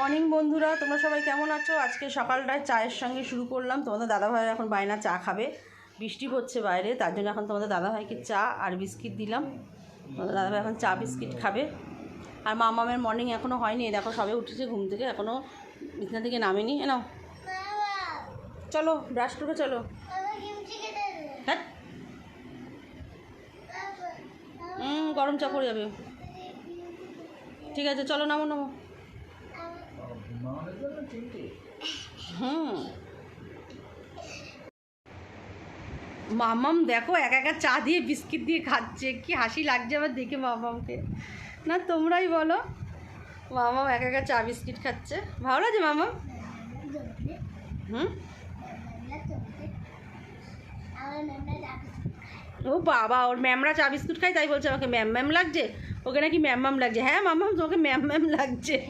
Morning বন্ধুরা। তোমরা সবাই কেমন আছো? আজকে সকালটায় চায়ের সঙ্গে শুরু করলাম। তোমাদের দাদাভাই এখন বায়না চা খাবে। বৃষ্টি পড়ছে বাইরে, তার জন্য এখন তোমাদের দাদাভাইকে চা আর বিস্কিট দিলাম। তোমাদের দাদাভাই এখন চা, বিস্কিট খাবে। আর মামামের মর্নিং এখনও হয়নি। দেখো, সবে উঠেছে ঘুম থেকে এখনও বিছনা থেকে নামেনি। এ নাও। চলো ব্রাশ করে চলো। হ্যাঁ গরম চা পড়ে যাবে। ঠিক আছে, চলো, নামো নামো। হুম। মামাম দেখো, এক একা চা দিয়ে বিস্কিট দিয়ে খাচ্ছে। কি হাসি লাগছে আবার দেখে মামামকে। না, তোমরাই বলো। মামাম এক একা চা, বিস্কিট খাচ্ছে। ভালো লাগছে মামাম? হুম? ও বাবা, ওর ম্যামরা চা, বিস্কুট খায়, তাই বলছে আমাকে। ম্যাম ম্যাম লাগছে? ওকে নাকি ম্যাম ম্যাম লাগছে? হ্যাঁ মামাম, তোমাকে ম্যাম ম্যাম লাগছে।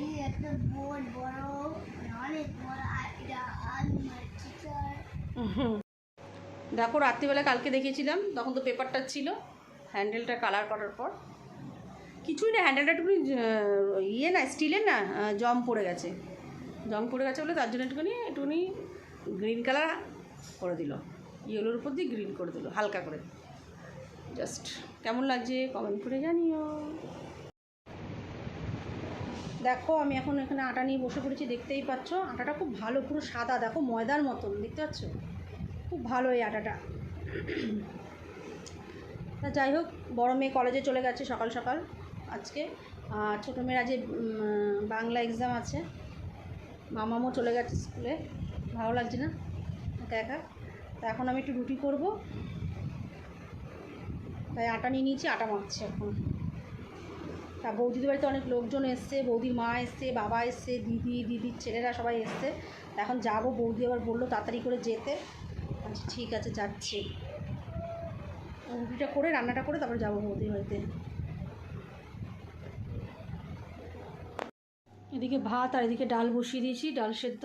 দেখো, রাত্রিবেলা কালকে দেখিয়েছিলাম, তখন তো পেপারটা ছিল হ্যান্ডেলটা কালার করার পর। কিছুই না হ্যান্ডেলটা একটুখানি ইয়ে না স্টিলের না জম পড়ে গেছে। জম পড়ে গেছে বলে তার জন্য একটুখানি একটুখানি গ্রিন কালার করে দিল। ইয়েলোর উপর দিয়ে গ্রিন করে দিল, হালকা করে। জাস্ট কেমন লাগছে কমেন্ট করে জানিও। দেখো আমি এখন এখানে আটা নিয়ে বসে পড়েছি দেখতেই পাচ্ছ। আটাটা খুব ভালো পুরো সাদা দেখো ময়দার মতন দেখতে পাচ্ছ? খুব ভালো এই আটাটা। তা যাই হোক বড় মেয়ে কলেজে চলে গেছে সকাল সকাল আজকে। আর ছোটো মেয়ের উম, বাংলা এক্সাম আছে। মামামও চলে গেছে স্কুলে ভালো লাগছে না? একা। তা এখন আমি একটু রুটি করব। তাই আটা নিয়ে নিয়েছি আটা মাখছি এখন। তা বৌদিদের বাড়িতে অনেক লোকজন এসছে, বৌদির মা এসছে, বাবা এসছে, দিদি, দিদির ছেলেরা সবাই এসছে। এখন যাব, বৌদি আবার বলল তাড়াতাড়ি করে যেতে। আচ্ছা ঠিক আছে, যাচ্ছি। রুটিটা করে, রান্নাটা করে তারপরে যাব বৌদির বাড়িতে। এদিকে ভাত আর এদিকে ডাল বসিয়ে দিয়েছি, ডাল সেদ্ধ।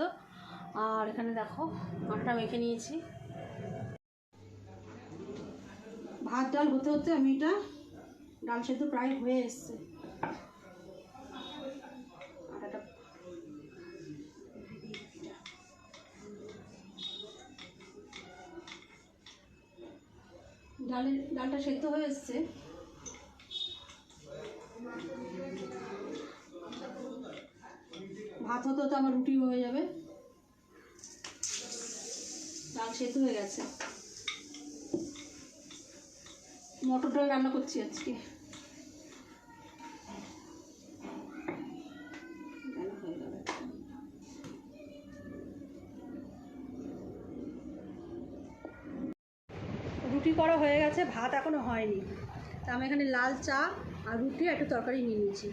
আর এখানে দেখো আটা মেখে নিয়েছি। ভাত, ডাল হতে হতে আমি এটা ডাল সেদ্ধ প্রায় হয়ে এসছে। ডালের ডালটা সেদ্ধ হয়ে এসছে। ভাত হতে হতে আমার রুটি হয়ে যাবে। ডাল সেদ্ধ হয়ে গেছে। মটর ডাল রান্না করছি আজকে। গেছে ভাত এখনও হয়নি। তা আমি এখানে লাল চা আর রুটি একটু তরকারি নিয়ে নিয়েছি।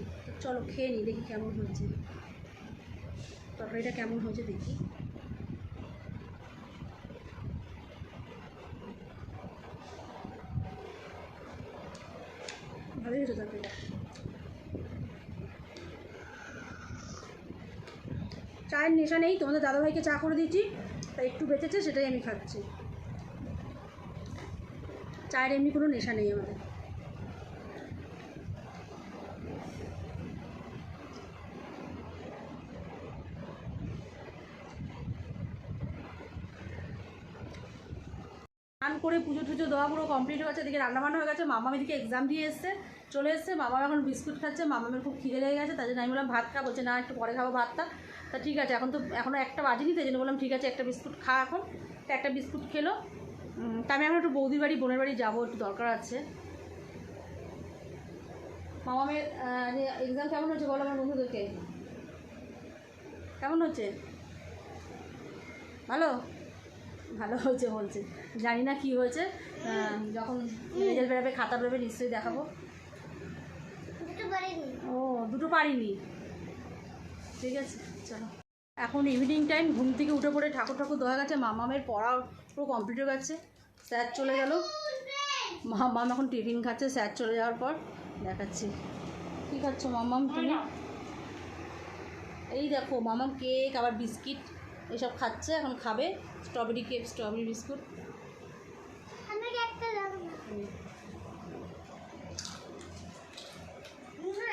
চলো খেয়ে নিই দেখি কেমন হয়েছে। তরকারিটা কেমন হয়েছে দেখি। ভালোই হয়েছে তরকারিটা। চায়ের নেশা নেই, তোমাদের দাদাভাইকে চা করে দিয়েছি, তাই একটু বেঁচেছে, সেটাই আমি খাচ্ছি। চায়ের এমনি কোনো নেশা নেই আমাদের। স্নান করে পুজো টুজো দেওয়া পুরো কমপ্লিট হয়ে গেছে। এদিকে রান্নাবান্না হয়ে গেছে। মামা এদিকে এক্সাম দিয়ে এসছে, চলে এসছে। মামা এখন বিস্কুট খাচ্ছে। মামামের খুব খিদে লেগে গেছে তাই জন্য আমি বললাম, ভাত খা। বলছে, না, একটু পরে খাব ভাতটা। তা ঠিক আছে, এখন তো এখনও একটা বাজেনি, তাই জন্য বললাম, ঠিক আছে, একটা বিস্কুট খা এখন। একটা বিস্কুট খেলো। তা আমি এখন একটু বৌদির বাড়ি বোনের বাড়ি যাব একটু দরকার আছে। মামা মামামের এক্সাম কেমন হচ্ছে বলো আমার বন্ধুদেরকে? কেমন হচ্ছে? ভালো? ভালো হয়েছে বলছে। জানি না কি হয়েছে। যখন রেজাল্ট বেরোবে খাতা বেরোবে নিশ্চয়ই দেখাবো। ও দুটো পারিনি। ঠিক আছে চলো। এখন ইভিনিং টাইম ঘুম থেকে উঠে পড়ে ঠাকুর ঠাকুর ধোয়া গেছে মামামের পড়া পুরো কমপ্লিট হয়ে গেছে। স্যার চলে গেল। মামাম এখন টিফিন খাচ্ছে স্যার চলে যাওয়ার পর দেখাচ্ছি। কী খাচ্ছ মামাম তুমি? এই দেখো মামাম কেক আবার বিস্কিট এসব খাচ্ছে এখন খাবে। স্ট্রবেরি কেক স্ট্রবেরি বিস্কুট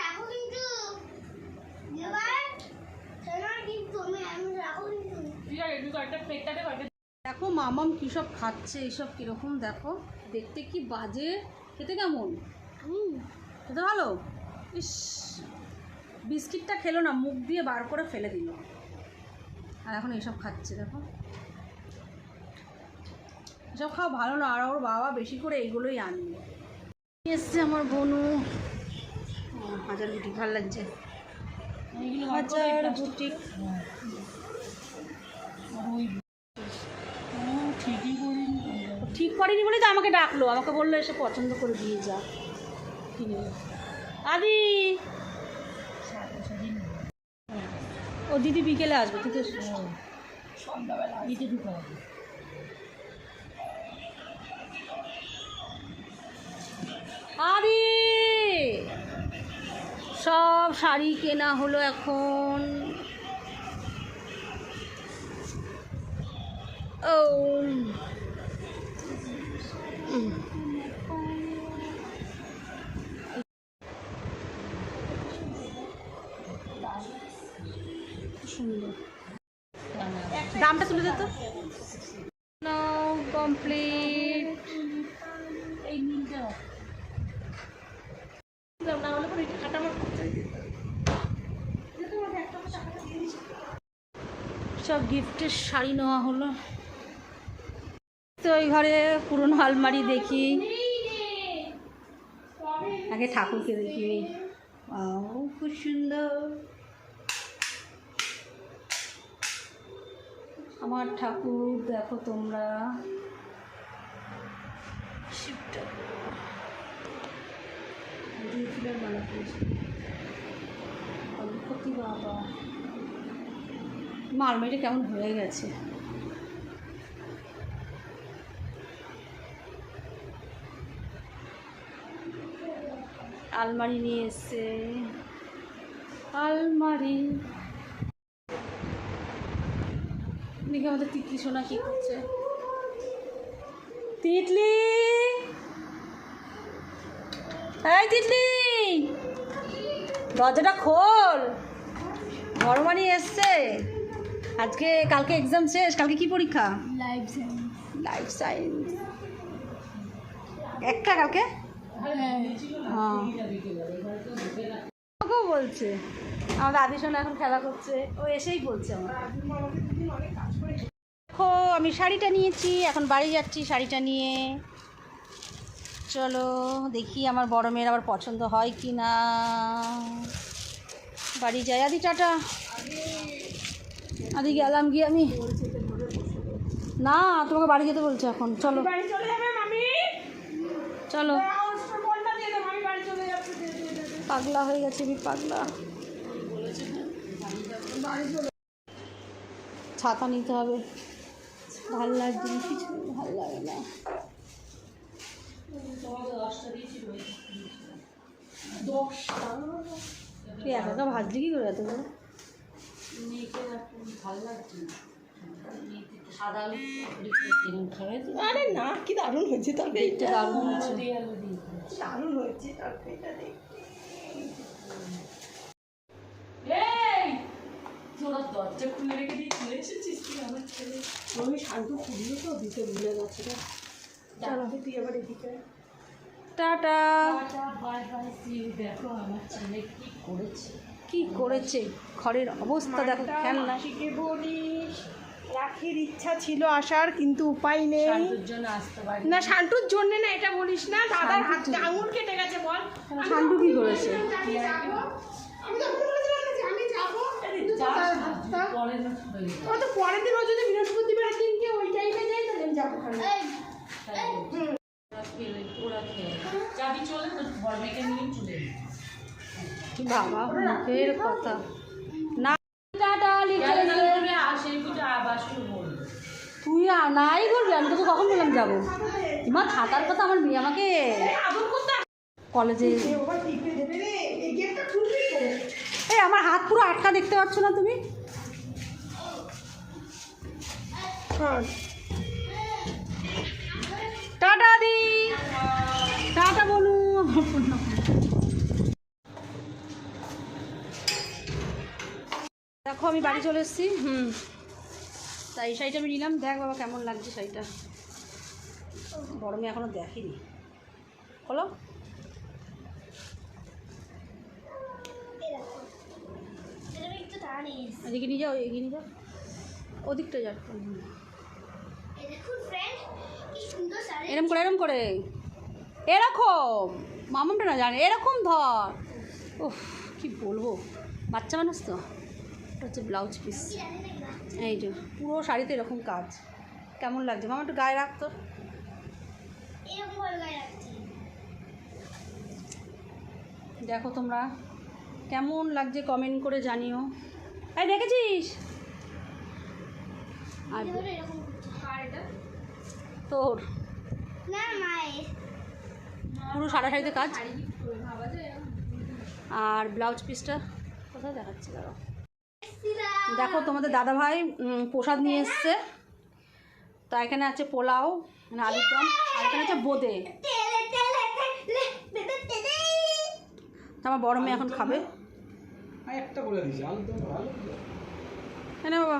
রাখো কিন্তু এবার মামাম কী সব খাচ্ছে এইসব কীরকম দেখো। দেখতে কি বাজে খেতে কেমন? খেতে ভালো? ইস বিস্কিটটা খেলো না মুখ দিয়ে বার করে ফেলে দিল। আর এখন এইসব খাচ্ছে দেখো। এসব খাওয়া ভালো না আর ওর বাবা বেশি করে এইগুলোই আনবে এসছে আমার বনু। হাজার বুটিক ভালো লাগছে। হাজার করিনি ঠিক করেনি বলে তো আমাকে ডাকলো। আমাকে বলল এসে পছন্দ করে দিয়ে যা। কিনে আদি! ও দিদি বিকেলে আসবে সন্ধ্যাবেলা দিতে ঢুকে হবে আরে সব শাড়ি কেনা হলো এখন। ও দামটা তুলে দে তো। কমপ্লিট এই নীলটা না হলে পরে এটা আমার সব গিফটের শাড়ি নেওয়া হলো। তো ওই ঘরে পুরনো আলমারি দেখি। আগে ঠাকুরকে দেখি। খুব সুন্দর। আমার ঠাকুর, দেখো তোমরা। মালা বাবা। মা, আলমারিটা কেমন হয়ে গেছে? আলমারি নিয়ে এসছে। আলমারি। দেখি আমাদের তিতলি সোনা কি করছে। তিতলি! এই তিতলি! দরজাটা খোল। বড়মানি এসছে। আজকে কালকে এক্সাম শেষ। কালকে কি পরীক্ষা? লাইভ লাইফ সায়েন্স একটা কালকে ওকেও বলছে। আমার দাদি শোনা এখন খেলা করছে। ও এসেই বলছে আমার দেখো আমি শাড়িটা নিয়েছি এখন বাড়ি যাচ্ছি শাড়িটা নিয়ে। চলো দেখি আমার বড় মেয়ের আবার পছন্দ হয় কি না বাড়ি যাই। আদি টাটা। আদি গেলাম গিয়ে আমি। না তোমাকে বাড়ি যেতে বলছে এখন। চলো। চলো। পাগলা হয়ে গেছে আমি পাগলা। ছাতা নিতে হবে। ভালো লাগছে কিছু ভালো লাগে না। তুই একা একা ভাজলি কি করে এত করে আরে না কি দারুণ হয়েছে তরকারিটা দারুণ হয়েছে। দারুণ হয়েছে তরকারিটা দেখ এই তোরা দরজা খুলে রেখে দিয়ে চলে এসেছিস তুই আমার ছেলে। আমি শান্তু খুললো তো দিতে ভুলে গেছে ডাকতে তুই আবার এদিকে টাটা। বাই বাই দেখো আমার ছেলে কি করেছে। কি করেছে? ঘরের অবস্থা দেখো খেলনা। মাসিকে বলিস রাখির ইচ্ছা ছিল আসার কিন্তু উপায় নেই। না শান্তুর জন্য না এটা বলিস না। দাদার হাত আঙুল কেটে গেছে বল। শান্টু কি করেছে? ও তো পরের দিন ও যদি বৃহস্পতিবার দিনকে ওই টাইমে যাই তাহলে আমি যাব। বাবা মুখের কথা। না তুই নাই করবি? আমি তোকে কখন বললাম যাব? মা থাকার কথা আমার মেয়ে আমাকে কলেজে এই, আমার হাত পুরো আটকা দেখতে পাচ্ছ না তুমি? টাটা, দি। টাটা বলু দেখো, আমি বাড়ি চলে এসেছি, হুম। তাই এই শাড়িটা আমি নিলাম। দেখ বাবা, কেমন লাগছে শাড়িটা। বড় মেয়ে এখনও দেখেনি। হলো এদিকে নিয়ে যাও এগিয়ে নিয়ে যাও। ওদিকটা যাও। এরম করে এরম করে। এরকম। মামামটা না জানে এরকম ধর। উফ কি বলব? বাচ্চা মানুষ তো। এটা হচ্ছে ব্লাউজ পিস এই যে পুরো শাড়িতে এরকম কাজ। কেমন লাগছে? মামা একটু গায়ে রাখতো দেখো তোমরা কেমন লাগছে কমেন্ট করে জানিও। এই দেখেছিস? তোর। পুরো সারা শাড়িতে কাজ। আর ব্লাউজ পিসটা কোথায় দেখাচ্ছি, দাঁড়াও। দেখো তোমাদের দাদা ভাই প্রসাদ নিয়ে এসছে। তা এখানে আছে পোলাও মানে আলুর দম, আর এখানে আছে বোঁদে। আমার বড় মেয়ে এখন খাবে। একটা করে দিয়েছি আলু দম আলু হ্যাঁ বাবা।